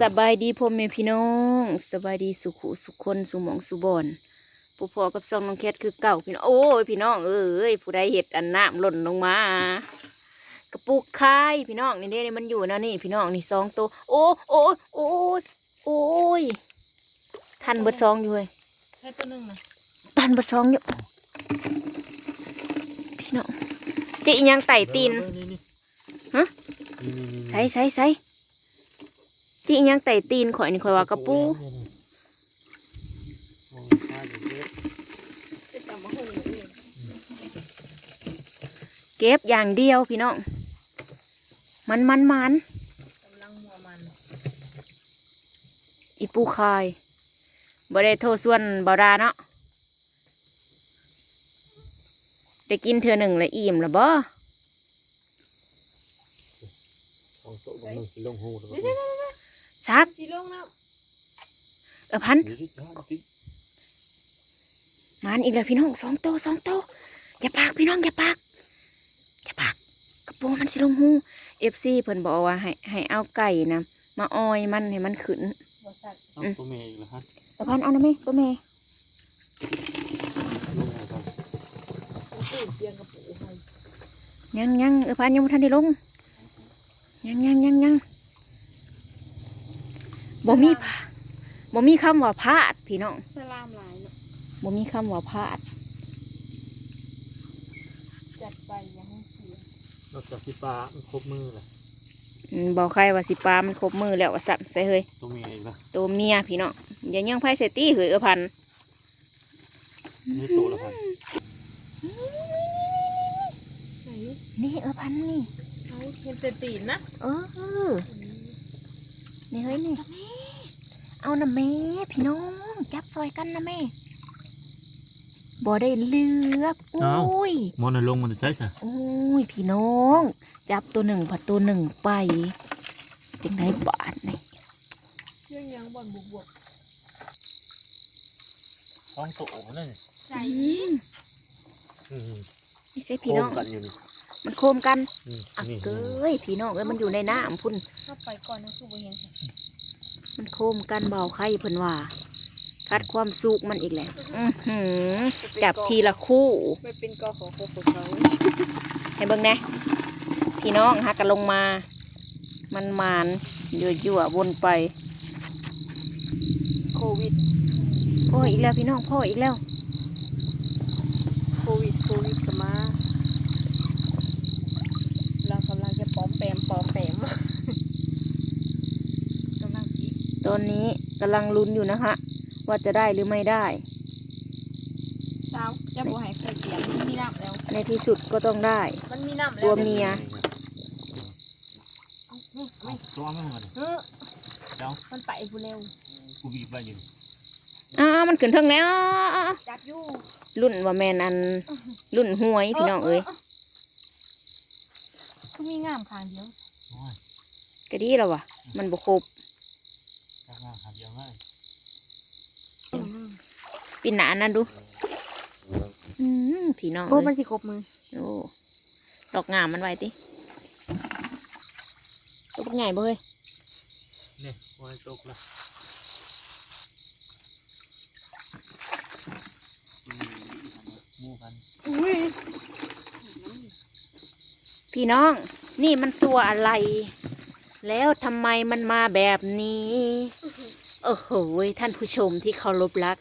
สบายดีพ่อแม่พี่น้องสบายดีสุขุสุขคนสุหมองสุบอนผู้พ่อกับซองน้องแคทคือเก่าพี่น้องโอ้ยพี่น้องเอ้ยผู้ใดเห็ดอันน้ำหล่นลงมา กระปุกคายพี่น้องนี่เด้มันอยู่นะนี่พี่น้องนี่สองตัวโอ้โอ้โอ้ยโอ้ยทันเบิดซองอยู่เลยแค่ตัวหนึ่งนะทันเบิดซองอยู่พี่น้องจะอีหยังไต่ตีนฮะใส่ใส่ใส่ จีอิหยังไต่ตีนข่อยนี่ข่อยว่ากระปูเก็บอย่างเดียวพี่น้อง มันมันมันอีปูคายบ่ได้โทษส่วนบาดาเนาะได้กินเทือหนึ่งแล้วอิ่มล้วบ่ลงหู ซักสีลงน้เออพันหรือที่จ้าที่มันอีกแล้วพี่น้องสองโตวสองโตวอย่าปากพี่น้องอย่าปากอย่าปากกระปูมันสิลงหูเอฟซีเพิ่นบอกว่าให้ให้เอาไก่นะมาอ้อยมันให้มันขึ้นำบสัตว์ต้องตัวเมย์อีกแล้วฮะเออพันเอาหน่อยไหมตัวแม่ลงหาก่อนผมตื่นเตียงกระปูให้ยังยังเออพันยังไม่ทันได้ลงยังยังยังยัง บ่มีพาบ่มีคำว่าพลาดพี่น้องสลามหลายเนาะบ่มีคำว่าพลาดจัดไปอยังให้เสียนอกจากที่ปลามันครบมือเลยอืมบอกใครว่าสิปลามันครบมือแล้วว่าสั่นใส่เฮ้ยตัวเมย์อีกแล้วตัวเมียพี่น้องอย่ายังไพ่เสตี้เฮ้ยเออพันนี่โตแล้วพันไหนนี่เออพันนี่เอาเห็นแต่ตีนนะเออนี่เฮ้ยนี่ เอานะแม่พี่น้องจับซอยกันนะแม่บ่ได้เลือกโอ้ยมอนลงมันจะใช่ไหมโอ้ยพี่น้อง จับตัวหนึ่งผัดตัวหนึ่งไปจังได้บาทนี่เรื่องยังบอลบวกบวกต้องโตนั่นใส่อืมไม่ใช่พี่น้องกันอยู่นี่มันโคมกันนี่อักนี่เกยพี่น้องเอ้ยมันอยู่ในน้ำพุ่นเข้าไปก่อนนะคือบ่เห็นสิ มันโคมกันเบาไข่เพิ่นว่าคัดความสุกมันอีกแหละอื้อหือจับทีละคู่ไม่เป็นกอของโคของเขาให้เบิ่งแหนะพี่น้องหักกันลงมา มันมานยั่วยั่วๆวนไป โควิดพ่ออีกแล้วพี่น้องพ่ออีกแล้ว โควิดโควิดก็มาเรากำลังจะปลอมแปมปลอมแปมกำลังอีก ตอนนี้กำลังลุ้นอยู่นะคะ ว่าจะได้หรือไม่ได้ เช้าจะบ่ให้ใครเสียงมันมีน้ำแล้ว ในที่สุดก็ต้องได้ มันมีน้ำแล้วตัวเมียเอานี่เอาไม่ไม่ตัวไม่หมดเออเจ้ามันไปผู้เร็วกูบีบไปอยู่อ้าวมันขึ้นเทิงแล้วอ้าวจับอยู่รุ่นว่าแมนอันรุ่นหวยพี่น้องเอ้ยคือมีงามขางเดียวโอ้ยก็ดีแล้ววะมันบ่ครบ จ้างงานหาเดียวง่าย ปีหนานั่นดู อืมพี่น้องโอ้เอ้มันยสิครบมือโอ้ดอกงามมันไว้ติตัวเป็นไงบ่เฮ้ยเนี่ยโอ้ยตกละมูกันอุ้ยพี่น้อง นี่มันตัวอะไร แล้วทำไมมันมาแบบนี้ โอ้โห ท่านผู้ชมที่เคารพรัก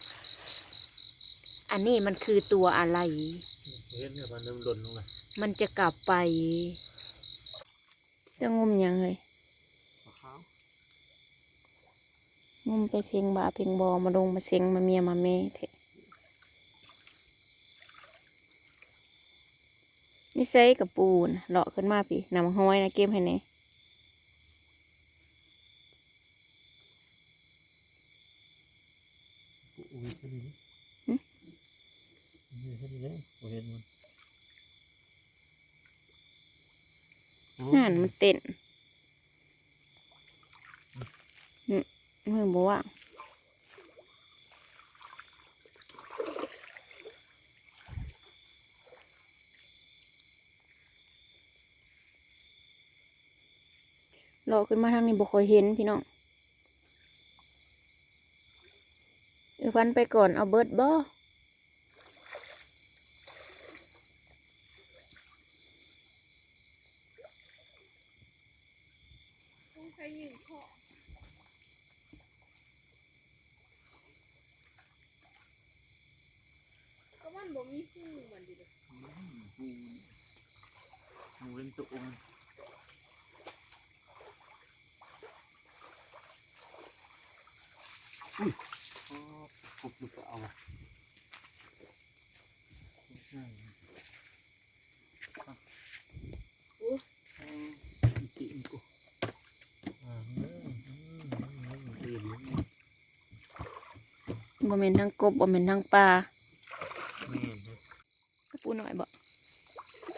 อันนี้มันคือตัวอะไร เห็นเนี่ยมันเริ่มหล่นลงเลยมันจะกลับไป จะงมยังเลยปลาขาวงมไปเพียงบาเพียงบอมาลงมาเซ็งมาเมียมาเมเถอะนี่ใส่กับปูนเลาะขึ้นมาพี่นำห้อยนะเกมให้แหน่อุ้ย แค่นี้นี่แค่นี้เลยโอ้เห็นมันนั่นมันเต้นมือบอกว่ารอขึ้นมาทางนี้บ่ค่อยเห็นพี่น้องเดี๋ยวพันไปก่อนเอาเบิร์ดบ่ ต้องใช้ยิงคอก็มันบ่มีหูมันดิเด้อหูหูเป็นตัวองค์อุ้ยอ๋อกบลูกเอาอะใช่โอ้ยกินกูอ่าเนื้ออืมอืมอืม บ่แม่นทั้งกบบ่แม่นทั้งปลาแม่นครับกระปูหน่อยบ่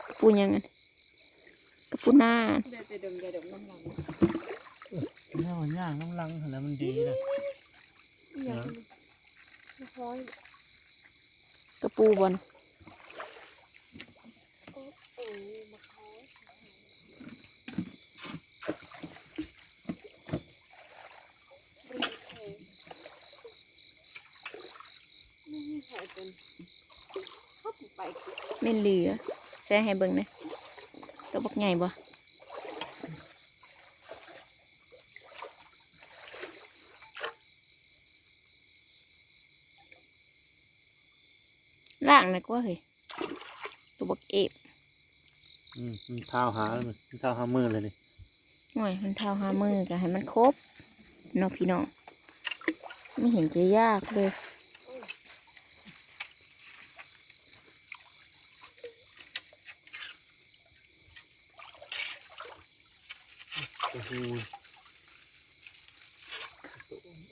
กระปูยังไงกระปูหน้าเดี๋ยวจะดมจะดมน้ำหลังเนี่ยมันย่างน้ำลังขนาดมันดีนะอีหยังไม่คล้อยกระปูบอลโอ้โอ้มาคล้อยรีเทไม่มีใคร เป็นเข้าไปแม่นเหลือแซ่ให้เบิ่งหนะตัวบักใหญ่บ่ล่างนะกว่าเฮ้ยตัวบักเอฟอืมมันเท้าหาเลยมันเท้าหามือเลยนี่หน่อยมันเท้าหามือก็ให้มันครบเนาะพี่น้องไม่เห็นจะยากเลย ห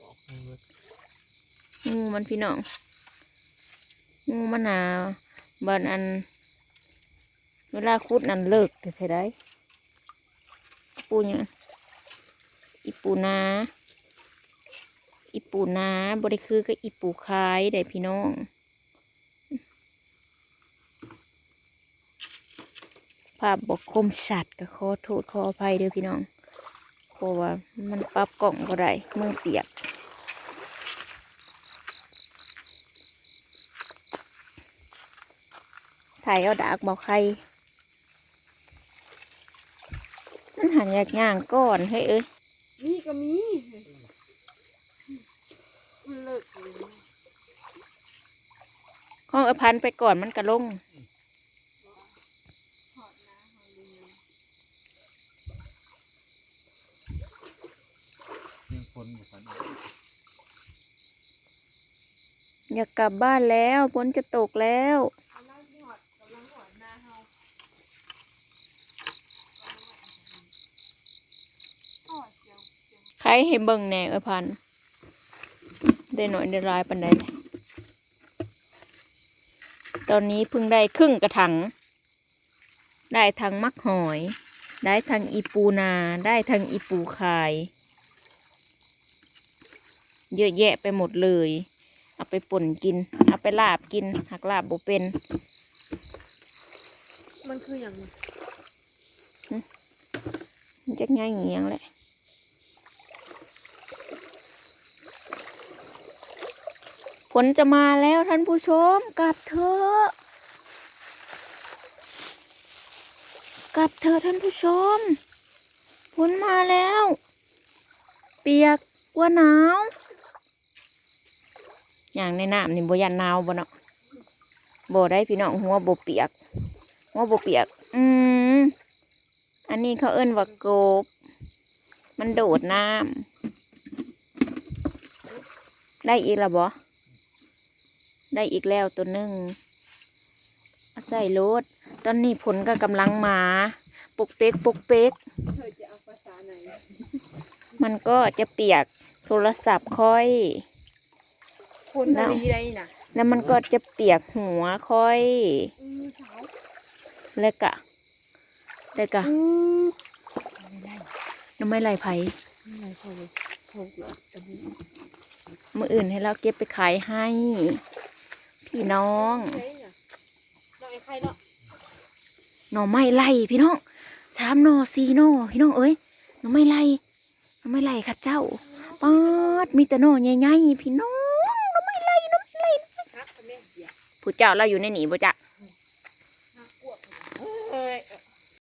ออกมาเลยงูมันพี่น้องงูมันหนาบานอัน เวลาคุดนั่นเลิกแต่เท่าไรปูเนี่ยอีปูนาอีปูนาบริคือก็อีปูคายได้พี่น้องภาพบอกคมชัดก็ขอโทษขออภัยเด้อพี่น้อง เพราะว่ามันปรับกล่องก็ได้มือเปียกถ่ายเอาดากบอกใครมันหันอยากย่างก่อนให้ยเอ้ยนี่ก็มีมันเลิกเลยนะห้องอพันไปก่อนมันกระลง ถอดนะเอาเลยนะ ยังคนอยู่ฝันอยากกลับบ้านแล้วฝนจะตกแล้วใครให้เบิ่งแหน่เอ้ยพัน ได้หน่อยได้ลายปันใดเลยตอนนี้เพิ่งได้ครึ่งกระถัง ได้ทั้งมักหอย ได้ทั้งอีปูนา ได้ทั้งอีปูคาย เยอะแยะไปหมดเลย เอาไปป่นกิน เอาไปลาบกินหักลาบบ่เป็น มันคืออย่างไรมันจะง่ายเงียงแหละฝนจะมาแล้วท่านผู้ชม กลับเถอะกลับเถอะท่านผู้ชมฝนมาแล้ว เปียกกว่าหนาว อย่างในน้ำนี่บยันนาวบ่เนาะบ่ได้พี่น้องหัวบ่เปียก หัวบ่เปียก อืมอันนี้เขาเอิ้นว่ากบ มันโดดน้ำได้อีกล้วบ่ได้อีกแล้วตัวหนึ่งใส่รถตอนนี้ผลก็กำลังมาปุกเป๊กปุกเป๊กมันก็จะเปียกโทรศัพท์ค่อย คนแล้วดีไรนะแล้วมันก็จะเปียกหัวค่อย แล้วกะแล้วกะน้ำไม่ไหลไผ่มืออื่นให้เราเก็บไปขายให้ พี่น้องหน่อไม้ไลพี่น้องสามหน่อสี่หน่อพี่น้องเอ้ยหน่อไม้ไลหน่อไม้ไลค่ะเจ้าป๊อดมีแต่หน่อใหญ่ๆพี่น้อง ผู้เจ้าเราอยู่ในหนีบ่จ้ะ